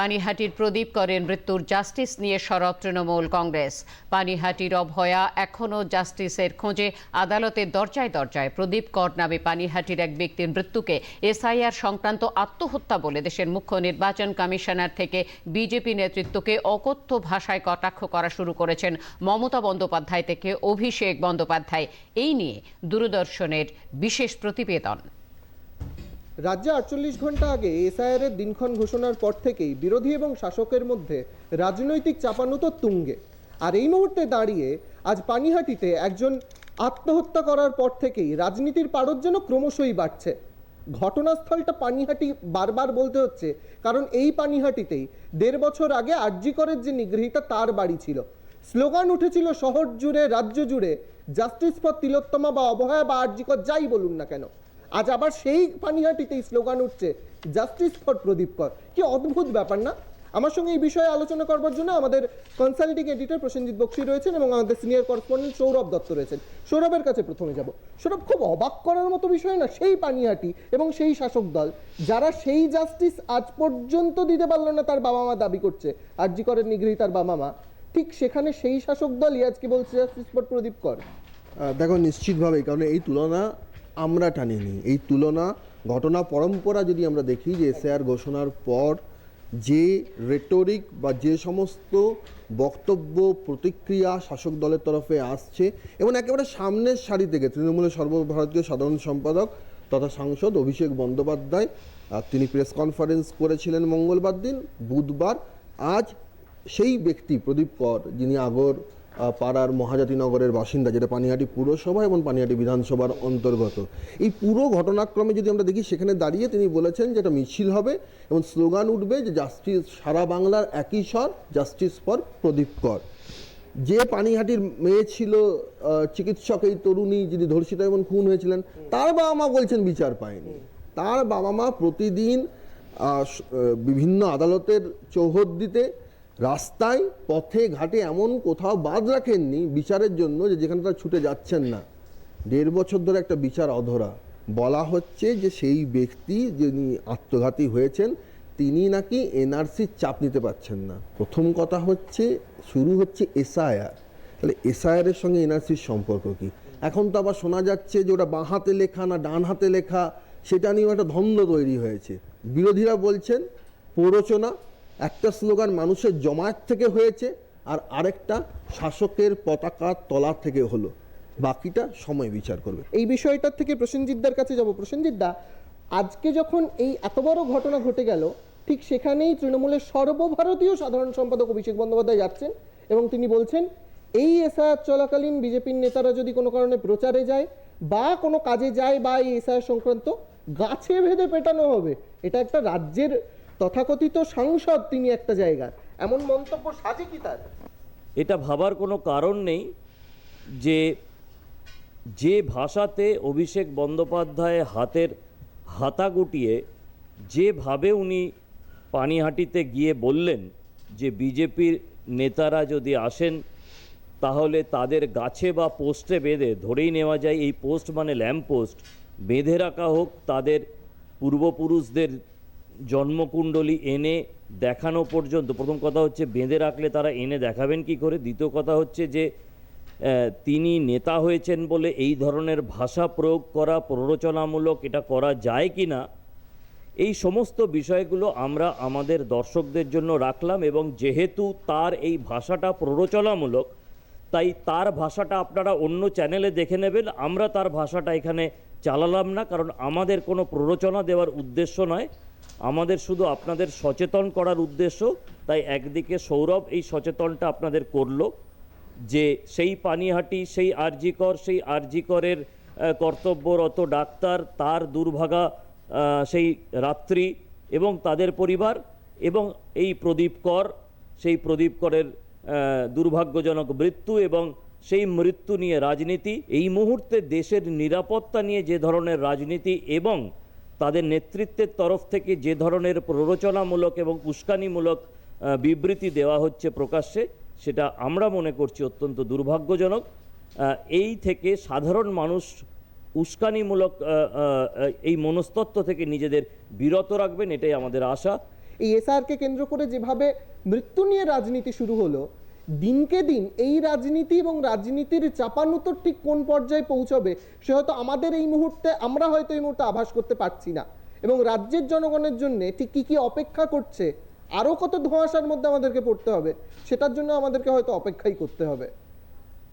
পানিহাটির প্রদীপ করেন মৃত্যুর জাস্টিস নিয়ে সরব তৃণমূল কংগ্রেস। পানিহাটির অভয়া এখনও জাস্টিসের খোঁজে আদালতের দরজায় দরজায়। প্রদীপ কর নামে পানিহাটির এক ব্যক্তির মৃত্যুকে এসআইআর সংক্রান্ত আত্মহত্যা বলে দেশের মুখ্য নির্বাচন কমিশনার থেকে বিজেপি নেতৃত্বকে অকথ্য ভাষায় কটাক্ষ করা শুরু করেছেন মমতা বন্দ্যোপাধ্যায় থেকে অভিষেক বন্দ্যোপাধ্যায়। এই নিয়ে দূরদর্শনের বিশেষ প্রতিবেদন। রাজ্যে আটচল্লিশ ঘণ্টা আগে এসআইআর এর দিনক্ষণ ঘোষণার পর থেকেই বিরোধী এবং শাসকের মধ্যে রাজনৈতিক চাপানো তো তুঙ্গে। আর এই মুহূর্তে দাঁড়িয়ে আজ পানিহাটিতে একজন আত্মহত্যা করার পর থেকেই রাজনীতির পারদ যেন ক্রমশই বাড়ছে। ঘটনাস্থলটা পানিহাটি বারবার বলতে হচ্ছে, কারণ এই পানিহাটিতেই দেড় বছর আগে আরজিকরের যে নিগৃহীতা তার বাড়ি ছিল। স্লোগান উঠেছিল, শহর জুড়ে, রাজ্য জুড়ে, জাস্টিস ফর তিলোত্তমা বা অবহেয়া বা আরজিকর যাই বলুন না কেন। আজ আবার সেই পানিহাটিতেই স্লোগান উঠছে, জাস্টিস ফর প্রদীপ কর। কি অদ্ভুত ব্যাপার না? আমার সঙ্গে এই বিষয়ে আলোচনা করবার জন্য আমাদের কনসাল্টিং এডিটর প্রসেনজিৎ বক্সি রয়েছেন এবং আমাদের সিনিয়র করেসপন্ডেন্ট সৌরভ দত্ত রয়েছেন। সৌরভের কাছে প্রথমে যাব। সৌরভ, খুব অবাক করার মতো বিষয় না, সেই পানিহাটি এবং সেই শাসক দল, যারা সেই জাস্টিস আজ পর্যন্ত দিতে পারল না, তার বাবা মা দাবি করছে। আরজি করেন নিগৃহীতার বাবা মা ঠিক সেখানে সেই শাসক দলই আজকে বলছে, জাস্টিস ফর প্রদীপ কর। দেখো, নিশ্চিতভাবেই, কারণ এই তুলনা আমরা টানিনি এই তুলনা, ঘটনা, পরম্পরা যদি আমরা দেখি যে এসআর ঘোষণার পর যে রেটোরিক বা যে সমস্ত বক্তব্য, প্রতিক্রিয়া শাসক দলের তরফে আসছে এবং একেবারে সামনের সারি থেকে তৃণমূলের সর্বভারতীয় সাধারণ সম্পাদক তথা সাংসদ অভিষেক বন্দ্যোপাধ্যায় তিনি প্রেস কনফারেন্স করেছিলেন মঙ্গলবার দিন, বুধবার। আজ সেই ব্যক্তি প্রদীপ কর, যিনি আগর পাড়ার মহাজাতিনগরের বাসিন্দা, যেটা পানিহাটি পুরসভা এবং পানিহাটি বিধানসভার অন্তর্গত। এই পুরো ঘটনাক্রমে যদি আমরা দেখি, সেখানে দাঁড়িয়ে তিনি বলেছেন যে এটা মিছিল হবে এবং স্লোগান উঠবে যে জাস্টিস, সারা বাংলার একই স্বর, জাস্টিস ফর প্রদীপ কর। যে পানিহাটির মেয়ে ছিল চিকিৎসক এই তরুণী, যিনি ধর্ষিতা এবং খুন হয়েছিলেন, তার বাবা মা বলছেন বিচার পায়নি। তার বাবা মা প্রতিদিন বিভিন্ন আদালতের চৌহদ্দিতে রাস্তায়, পথে, ঘাটে এমন কোথাও বাদ রাখেননি বিচারের জন্য যে যেখানে তারা ছুটে যাচ্ছেন না। দেড় বছর ধরে একটা বিচার অধরা। বলা হচ্ছে যে সেই ব্যক্তি যিনি আত্মঘাতী হয়েছেন, তিনি নাকি এনআরসির চাপ নিতে পারছেন না। প্রথম কথা হচ্ছে, শুরু হচ্ছে এসআইআর। তাহলে এসআইআর এর সঙ্গে এনআরসির সম্পর্ক কি? এখন তো আবার শোনা যাচ্ছে যে ওটা বাঁ হাতে লেখা না ডান হাতে লেখা, সেটা নিয়েও একটা দ্বন্দ্ব তৈরি হয়েছে। বিরোধীরা বলছেন, প্ররোচনা একটা স্লোগান মানুষের জমায়েত থেকে হয়েছে আর আরেকটা শাসকের পতাকা তলা থেকে হলো। বাকিটা সময় বিচার করবে। এই বিষয়টার থেকে প্রসেনজিৎদার কাছে যাব। প্রসেনজিৎদা আজকে যখন এই এত বড় ঘটনা ঘটে গেল, ঠিক সেখানেই তৃণমূলের সর্বভারতীয় সাধারণ সম্পাদক অভিষেক বন্দ্যোপাধ্যায় যাচ্ছেন এবং তিনি বলছেন, এই এসআর চলাকালীন বিজেপির নেতারা যদি কোনো কারণে প্রচারে যায় বা কোনো কাজে যায় বা এই এসআর সংক্রান্ত গাছে ভেদে পেটানো হবে, এটা একটা রাজ্যের তথাকথিত সাংসদ তিনি একটা জায়গার। এমন মন্তব্য সাজে কি তার? এটা ভাবার কোনো কারণ নেই যে যে ভাষাতে অভিষেক বন্দ্যোপাধ্যায় হাতের হাতা গুটিয়ে যেভাবে উনি পানিহাটিতে গিয়ে বললেন যে বিজেপির নেতারা যদি আসেন, তাহলে তাদের গাছে বা পোস্টে বেঁধে ধরেই নেওয়া যায়। এই পোস্ট মানে ল্যাম্প পোস্ট বেঁধে রাখা হোক তাদের পূর্বপুরুষদের জন্মকুণ্ডলী এনে দেখানো পর্যন্ত, প্রথম কথা হচ্ছে বেঁধে রাখলে তারা এনে দেখাবেন কি করে? দ্বিতীয় কথা হচ্ছে যে তিনি নেতা হয়েছেন বলে এই ধরনের ভাষা প্রয়োগ করা, প্ররোচনামূলক এটা করা যায় কি না? এই সমস্ত বিষয়গুলো আমরা আমাদের দর্শকদের জন্য রাখলাম এবং যেহেতু তার এই ভাষাটা প্ররোচনামূলক তাই তার ভাষাটা আপনারা অন্য চ্যানেলে দেখে নেবেন। আমরা তার ভাষাটা এখানে চালালাম না, কারণ আমাদের কোনো প্ররোচনা দেওয়ার উদ্দেশ্য নয়। আমাদের শুধু আপনাদের সচেতন করার উদ্দেশ্য। তাই একদিকে সৌরভ এই সচেতনটা আপনাদের করল যে সেই পানিহাটি, সেই আরজিকর, সেই আরজিকরের কর্তব্যরত ডাক্তার, তার দুর্ভাগা সেই রাত্রি এবং তাদের পরিবার এবং এই প্রদীপ কর সেই প্রদীপ করের দুর্ভাগ্যজনক মৃত্যু এবং সেই মৃত্যু নিয়ে রাজনীতি, এই মুহূর্তে দেশের নিরাপত্তা নিয়ে যে ধরনের রাজনীতি এবং তাদের নেতৃত্বের তরফ থেকে যে ধরনের প্ররোচনামূলক এবং উস্কানিমূলক বিবৃতি দেওয়া হচ্ছে প্রকাশ্যে, সেটা আমরা মনে করছি অত্যন্ত দুর্ভাগ্যজনক। এই থেকে সাধারণ মানুষ উস্কানিমূলক এই মনস্তত্ত্ব থেকে নিজেদের বিরত রাখবেন, এটাই আমাদের আশা। এই এসআরকে কেন্দ্র করে যেভাবে মৃত্যু নিয়ে রাজনীতি শুরু হলো, দিনকে দিন এই রাজনীতি এবং রাজনীতির চাপানুতর ঠিক কোন পর্যায়ে পৌঁছবে, সে হয়তো আমাদের এই মুহূর্তে আমরা হয়তো এই মুহূর্তে আভাস করতে পারছি না। এবং রাজ্যের জনগণের জন্য ঠিক কি কি অপেক্ষা করছে, আরও কত ধোঁয়াশার মধ্যে আমাদেরকে পড়তে হবে, সেটার জন্য আমাদেরকে হয়তো অপেক্ষাই করতে হবে।